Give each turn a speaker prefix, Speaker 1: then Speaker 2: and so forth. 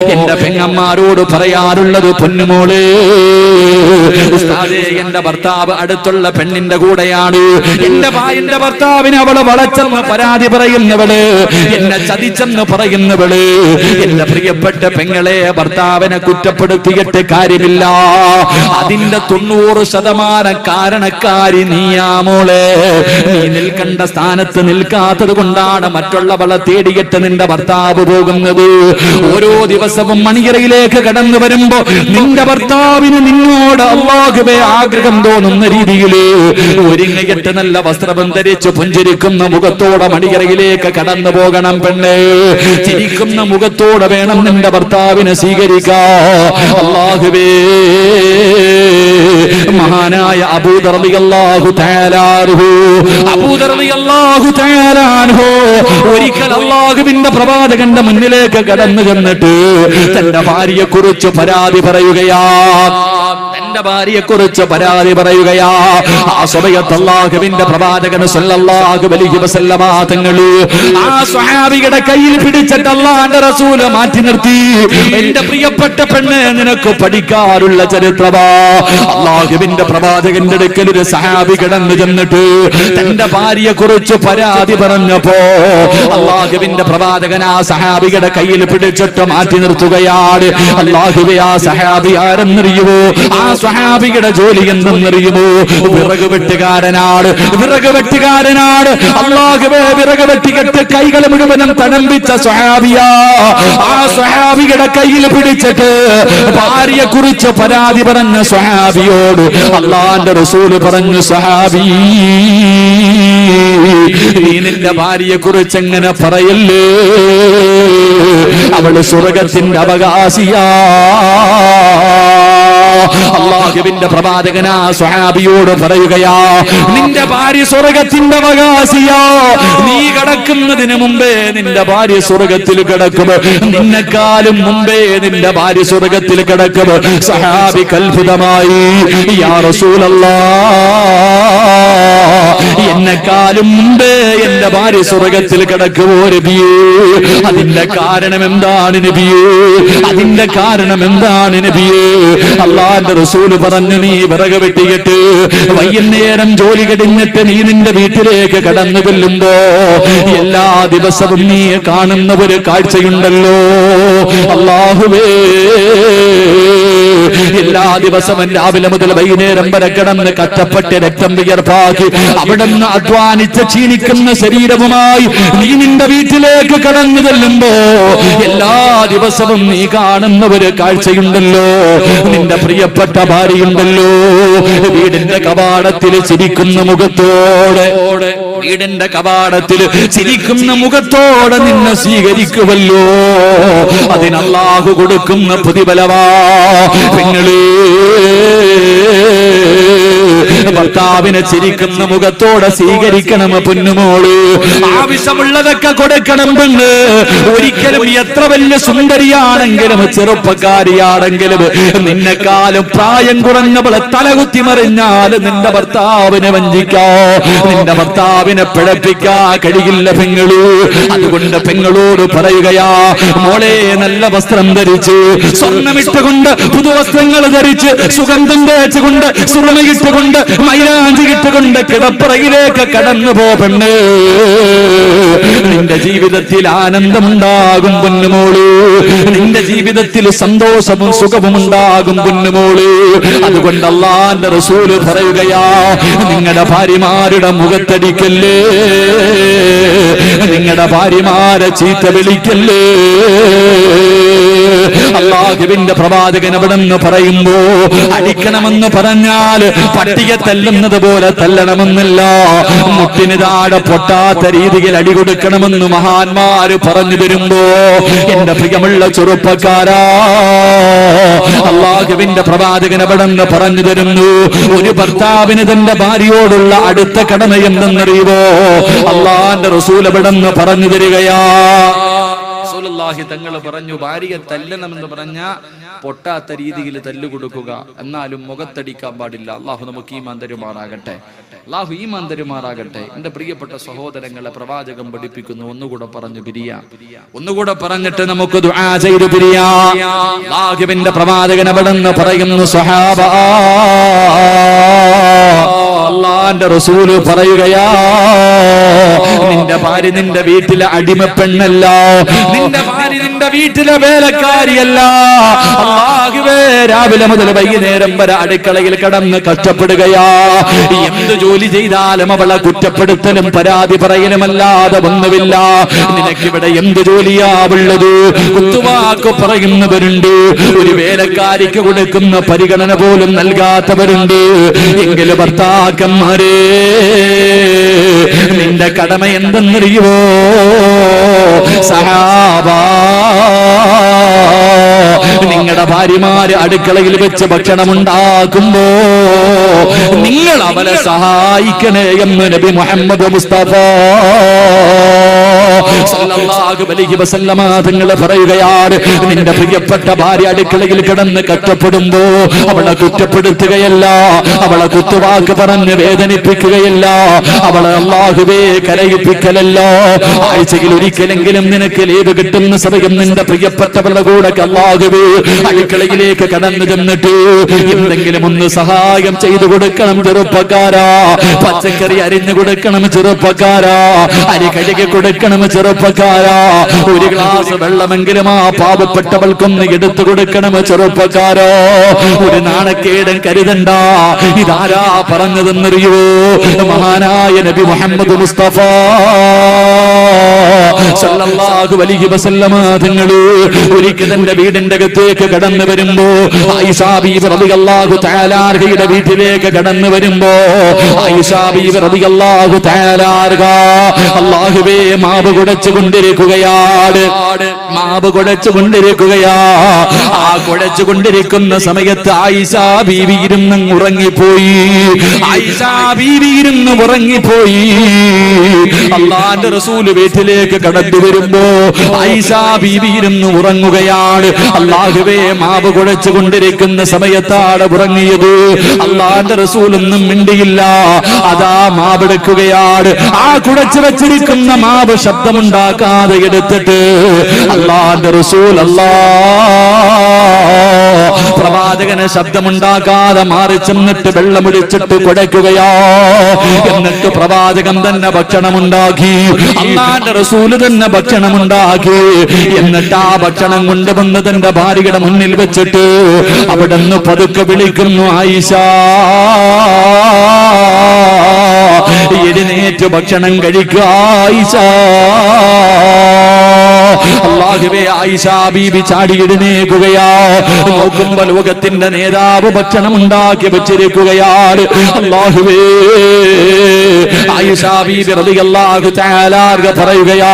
Speaker 1: എന്റെ പെങ്ങന്മാരോട് പറയാറുള്ളത് പൊന്നുമോൾ. ഉസ്താദേ എന്റെ ഭർത്താവ് അടുത്തുള്ള പെണ്ണിന്റെ കൂടെയാണ്. എന്റെ ഭാര്യന്റെ ഭർത്താവിന് അവൾ വളച്ചെന്ന് പരാതി പറയുന്നവൾ. എന്നെ ചതിച്ചെന്ന് പറയുന്നവൾ. എന്റെ പ്രിയപ്പെട്ട പെങ്ങളെ ഭർത്താവിനെ കുറ്റപ്പെടുത്തിയിട്ട് കാര്യമില്ല. അതിന്റെ തൊണ്ണൂറ് ശതമാനം കാരണക്കാരി നീയാ മോളെ. നീ നിൽക്കേണ്ട സ്ഥാനത്ത് നിൽക്കാത്തത് കൊണ്ടാണ് മറ്റുള്ളവളെ തേടിയിട്ട് നിന്റെ ഭർത്താവ് പോകുന്നത്. ഓരോ ദിവസവും മണിയറയിലേക്ക് കടന്നു വരുമ്പോ നിന്റെ ഭർത്താവിന് നിന്നോട് അള്ളാഹുവെ ആഗ്രഹം തോന്നുന്ന രീതിയിൽ ഒരുങ്ങിയിട്ട് നല്ല വസ്ത്രം ധരിച്ച് പുഞ്ചിരിക്കുന്ന മുഖത്തോടെ മണിയറയിലേക്ക് കടന്നു പോകണം പെണ്ണേ. ചിരിക്കുന്ന മുഖത്തോടെ വേണം നിന്റെ ഭർത്താവിനെ സ്വീകരിക്കാ അള്ളാഹുവേ. മഹാനായ അബൂദർഹു അബൂദർഹു ഒരിക്കൽ അള്ളാഹുവിന്റെ പ്രവാചകന്റെ മുന്നിലേക്ക് കടന്നു ചെന്നിട്ട് തന്റെ ഭാര്യയെ കുറിച്ച് പരാതി പറയുകയാ. തന്റെ ഭാര്യയെ കുറിച്ച് പരാതി പറയുകയാ. ആ സമയത്ത് അള്ളാഹുവിന്റെ പ്രവാചകന് സല്ലല്ലാഹു അലൈഹി വസല്ലമ തങ്ങൾ ആ സ്വഹാബിയുടെ കയ്യിൽ പിടിച്ചിട്ട് അള്ളാന്റെ റസൂൽ മാറ്റി നിർത്തി. എന്റെ പ്രിയപ്പെട്ട പെണ്ണ് നിനക്ക് പഠിക്കാറുള്ള ചരിത്രമാ. അള്ളാഹുവിന്റെ പ്രവാചകന്റെ അടുക്കൽ ഒരു സഹാബി കിടന്നു ചെന്നിട്ട് തന്റെ ഭാര്യയെ കുറിച്ച് പരാതി പറഞ്ഞപ്പോ അള്ളാഹുവിന്റെ പ്രവാചകൻ ആ സഹാബിയുടെ കയ്യിൽ പിടിച്ചിട്ട് മാറ്റി നിർത്തുകയാണ്. അള്ളാഹുവെ ആ സഹാബി ആരെന്നറിയുമോ ആ സഹാബിയുടെ ജോലി എന്തെന്നറിയുമോ? വിറക് വെട്ടുകാരനാണ് വിറക് വെട്ടുകാരനാണ്. അള്ളാഹുവേ വിറക് വെട്ടിക്കെട്ട് കൈകൾ മുഴുവനും തണമ്പിച്ച സ്വഹാബിയ. ആ സ്വഹാബിയുടെ കയ്യിൽ പിടിച്ചിട്ട് ഭാര്യയെ കുറിച്ച് പരാതി പറഞ്ഞ സ്വഹാബിയോട് അള്ളാന്റെ റസൂൽ പറഞ്ഞു സ്വഹാബി നിന്റെ ഭാര്യയെ കുറിച്ച് എങ്ങനെ പറയല്ലേ? അവൾ സ്വർഗത്തിന്റെ അവകാശിയാ. അള്ളാഹുവിന്റെ പ്രവാചകനാ സ്വഹാബിയോട് പറയുകയാ നിന്റെ ഭാര്യ സ്വർഗത്തിന്റെ അവകാശിയാ. നീ കിടക്കുന്നതിന് മുമ്പേ നിന്റെ ഭാര്യ സ്വർഗത്തിൽ കിടക്കും. നിന്നെക്കാളും മുമ്പേ നിന്റെ ഭാര്യ സ്വർഗത്തിൽ കിടക്കും. സഹാബി കൽഭുതമായി യാ റസൂലല്ലാ. എന്നെക്കാളും മുമ്പേ എന്റെ ഭാര്യ സ്വർഗത്തിൽ കിടക്കുമോ നബിയേ അതിന്റെ കാരണം എന്താണ് നബിയേ അതിന്റെ കാരണം എന്താണ് നബിയേ അള്ളാന്റെ റസൂൽ പറഞ്ഞു നീ വിറക് വെട്ടിയിട്ട് വൈകുന്നേരം ജോലി കടിഞ്ഞിട്ട് നീ നിന്റെ വീട്ടിലേക്ക് കടന്നു കൊല്ലുമ്പോ എല്ലാ ദിവസവും നീ കാണുന്ന ഒരു കാഴ്ചയുണ്ടല്ലോ. അള്ളാഹുവേ. എല്ലാ ദിവസവും രാവിലെ മുതൽ വൈകുന്നേരം വരെ കിടന്ന് കറ്റപ്പെട്ട് രക്തം വിയർപ്പാക്കി അവിടെ നിന്ന് അധ്വാനിച്ച് ക്ഷീണിക്കുന്ന ശരീരവുമായി നീ നിന്റെ വീട്ടിലേക്ക് കടന്നു ചെല്ലുമ്പോ എല്ലാ ദിവസവും നീ കാണുന്ന ഒരു കാഴ്ചയുണ്ടല്ലോ. നിന്റെ പ്രിയപ്പെട്ട ഭാര്യയുണ്ടല്ലോ. വീടിന്റെ കവാടത്തിൽ ചിരിക്കുന്ന മുഖത്തോടെ വീടിന്റെ കവാടത്തിൽ ചിരിക്കുന്ന മുഖത്തോടെ നിന്നെ സ്വീകരിക്കുമല്ലോ അതിനല്ലാഹു കൊടുക്കുന്ന പ്രതിഫലവാ നിങ്ങളേ ഭർത്താവിനെ ചിരിക്കുന്ന മുഖത്തോടെ സ്വീകരിക്കണം പൊന്നുമോൾ. ആവശ്യമുള്ളതൊക്കെ കൊടുക്കണം പെണ്ണ്. ഒരിക്കലും എത്ര വലിയ സുന്ദരിയാണെങ്കിലും ചെറുപ്പക്കാരിയാണെങ്കിലും നിന്നെക്കാളും പ്രായം കുറഞ്ഞവളെ തലകുത്തി മറിഞ്ഞാൽ നിന്റെ ഭർത്താവിനെ വഞ്ചിക്കോ. നിന്റെ ഭർത്താവിനെ പിഴപ്പിക്കാ കഴിയില്ല പെങ്ങളു. അതുകൊണ്ട് പെങ്ങളോട് പറയുകയാ മോളെ നല്ല വസ്ത്രം ധരിച്ച് സ്വർണമിട്ടുകൊണ്ട് പുതുവസ്ത്രങ്ങൾ ധരിച്ച് സുഗന്ധം തേച്ചുകൊണ്ട് സുറമയിട്ടുകൊണ്ട് മൈലാഞ്ചി ഇട്ടുകൊണ്ട് കിടപ്പുറയിലേക്ക് കടന്നു പോ നിന്റെ ജീവിതത്തിൽ ആനന്ദമുണ്ടാകും പൊന്നുമോൾ. നിന്റെ ജീവിതത്തിൽ സന്തോഷവും സുഖവും ഉണ്ടാകും പൊന്നുമോൾ. അതുകൊണ്ട് അള്ളാന്റെ റസൂൽ പറയുകയാ നിങ്ങളുടെ ഭാര്യമാരുടെ മുഖത്തടിക്കല്ലേ? നിങ്ങളുടെ ഭാര്യമാരെ ചീത്ത വിളിക്കല്ലേ? അള്ളാഹുവിന്റെ പ്രവാചകൻ അവിടെന്ന് പറയുമ്പോ അടിക്കണമെന്ന് പറഞ്ഞാൽ പട്ടിക തല്ലുന്നത് പോലെ തല്ലണമെന്നില്ല. മുട്ടിന് താഴെ പൊട്ടാത്ത രീതിയിൽ അടി കൊടുക്കണമെന്ന് മഹാന്മാര് പറഞ്ഞു വരുമ്പോ എന്റെ പ്രിയമുള്ള ചെറുപ്പക്കാരാ അള്ളാഹുവിന്റെ പ്രവാചകൻ അവിടെന്ന് പറഞ്ഞു തരുന്നു. ഒരു ഭർത്താവിന് തന്റെ ഭാര്യയോടുള്ള അടുത്ത കടമ എന്തെന്നറിയുമോ അള്ളാന്റെ റസൂൽ അവിടെന്ന് പറഞ്ഞു തരികയാ. റസൂലുള്ളാഹി തങ്ങൾ പറഞ്ഞു ഭാര്യയെ തല്ലണമെന്ന് പറഞ്ഞ പൊട്ടാത്ത രീതിയിൽ തല്ലുകൊടുക്കുക. എന്നാലും മുഖത്തടിക്കാൻ പാടില്ല. അള്ളാഹു നമുക്ക് ഈ മന്ദരുമാറാകട്ടെ അള്ളാഹു ഈ മന്ദരുമാറാകട്ടെ എന്റെ പ്രിയപ്പെട്ട സഹോദരങ്ങളെ പ്രവാചകം പഠിപ്പിക്കുന്നു. ഒന്നുകൂടെ പറഞ്ഞു പിരിയ. ഒന്നുകൂടെ പറഞ്ഞിട്ട് നമുക്ക് ചെയ്ത് പ്രവാചകൻ അവിടെ നിന്ന് പറയുന്നു സഹാബ അള്ളാന്റെ റസൂൽ പറയുകയാ നിന്റെ ഭാര്യ നിന്റെ വീട്ടിലെ അടിമ പെണ്ണല്ല നിന്റെ ഭാര്യ നിന്റെ വീട്ടിലെ വേലക്കാരിയല്ല. അള്ളാഹുവേ രാവിലെ മുതൽ വൈകുന്നേരം വരെ അടുക്കളയിൽ കടന്ന് കഷ്ടപ്പെടുകയാ. എന്ത് ജോലി ചെയ്താലും അവളെ കുറ്റപ്പെടുത്തലും പരാതി പറയലുമല്ലാതെ ഒന്നുമില്ല നിനക്കിവിടെ എന്ത് ജോലിയാ ഉള്ളത്? കുത്തുവാക്ക് പറയുന്നവരുണ്ട്. ഒരു വേലക്കാരിക്ക് കൊടുക്കുന്ന പരിഗണന പോലും നൽകാത്തവരുണ്ട്. എങ്കിലും ഭർത്താക്കന്മാരെ നിന്റെ കടമ എന്തെന്നറിയുവോ? സഹാബാ. നിങ്ങളുടെ ഭാര്യമാര് അടുക്കളയിൽ വെച്ച് ഭക്ഷണം ഉണ്ടാക്കുമ്പോ നിങ്ങൾ അവനെ സഹായിക്കണേ എന്ന് നബി മുഹമ്മദ് മുസ്തഫ. തങ്ങൾ പറയുകയാണ് നിന്റെ പ്രിയപ്പെട്ട ഭാര്യ അടുക്കളയിൽ കിടന്ന് കഷ്ടപ്പെടുമ്പോ അവളെ കുറ്റപ്പെടുത്തുകയല്ല. അവളെ കുത്തുവാക്ക് പറഞ്ഞ് വേദനിപ്പിക്കുകയല്ല. അവളെ അള്ളാഹുവേ കരയിപ്പിക്കലല്ല. ആഴ്ചയിൽ ഒരിക്കലെങ്കിലും നിനക്ക് ലീവ് കിട്ടുന്ന സമയം നിന്റെ പ്രിയപ്പെട്ടവരുടെ കൂടെ അള്ളാഹുവേ അടുക്കളയിലേക്ക് കടന്നു ചെന്നിട്ട് എന്തെങ്കിലും ഒന്ന് സഹായം ചെയ്തു കൊടുക്കണം ചെറുപ്പക്കാരാ. പച്ചക്കറി അരിഞ്ഞു കൊടുക്കണം ചെറുപ്പക്കാരാ. അരി കഴുകി കൊടുക്കണം ചെറുപ്പക്കാരാ. ഒരു ഗ്ലാസ് വെള്ളമെങ്കിലും ആ പാവപ്പെട്ടവൾക്കൊന്ന് എടുത്തു കൊടുക്കണം ചെറുപ്പക്കാരോ. ഒരു നാണക്കേടൻ കരുതണ്ട. ഇതാരാ പറഞ്ഞതെന്നറിയോ? മഹാനായ നബി മുഹമ്മദ് മുസ്തഫ. സല്ലല്ലാഹു അലൈഹി വസല്ലമ തന്റെ വീടിന്റെ അകത്തേക്ക് കടന്നു വരുമ്പോ ബീവി റളിയല്ലാഹു വീട്ടിലേക്ക് കടന്നു വരുമ്പോ അല്ലാഹുവേ മാവ് കുടച്ചു കൊണ്ടിരിക്കുകയാണ്. മാവ് കുടച്ചു കൊണ്ടിരിക്കുകയാ. ആ കുടച്ചു കൊണ്ടിരിക്കുന്ന സമയത്ത് ആയിഷാ ബീവി ഉറങ്ങിപ്പോയി. ആയിഷാ ബീവി ഉറങ്ങിപ്പോയി. അള്ളാന്റെ റസൂൽ വീട്ടിലേക്ക് കടന്നു വരുമ്പോ ആയിഷാ ബീവി ഉറങ്ങുകയാണ്. അള്ളാഹുവേ മാവ് കുഴച്ചു കൊണ്ടിരിക്കുന്ന സമയത്താണ് ഉറങ്ങിയത്. അള്ളാന്റെ റസൂലൊന്നും മിണ്ടിയില്ല. അതാ മാവെടുക്കുകയാണ്. ആ കുടച്ചു വെച്ചിരിക്കുന്ന മാവ് ശബ്ദമുണ്ടാക്കാതെ എടുത്തിട്ട് അള്ളാന്റെ റസൂൽ അല്ലാ. പ്രവാചകന് ശബ്ദമുണ്ടാക്കാതെ മാറി ചെന്നിട്ട് വെള്ളമൊഴിച്ചിട്ട് കുടയ്ക്കുകയാ. എന്നിട്ട് പ്രവാചകൻ തന്നെ ഭക്ഷണമുണ്ടാക്കി. അള്ളാന്റെ റസൂൽ തന്നെ ഭക്ഷണമുണ്ടാക്കി. എന്നിട്ട് ആ ഭക്ഷണം കൊണ്ടുവന്ന് തന്റെ ഭാര്യയുടെ മുന്നിൽ വെച്ചിട്ട് അവിടെ നിന്ന് പതുക്കെ വിളിക്കുന്നു ആയിഷ എഴുന്നേറ്റ് ഭക്ഷണം കഴിക്കുക ആയിഷ അള്ളാഹുവേ ആയിഷ ബീബി ചാടി എഴുന്നേക്കുകയാ നോക്കുമ്പോ ലോകത്തിന്റെ നേതാവ് ഭക്ഷണം ഉണ്ടാക്കി വെച്ചിരിക്കുകയാണ്. അള്ളാഹുവേ ആയിഷ ബീബി റളിയല്ലാഹു തആല പറയുകയാ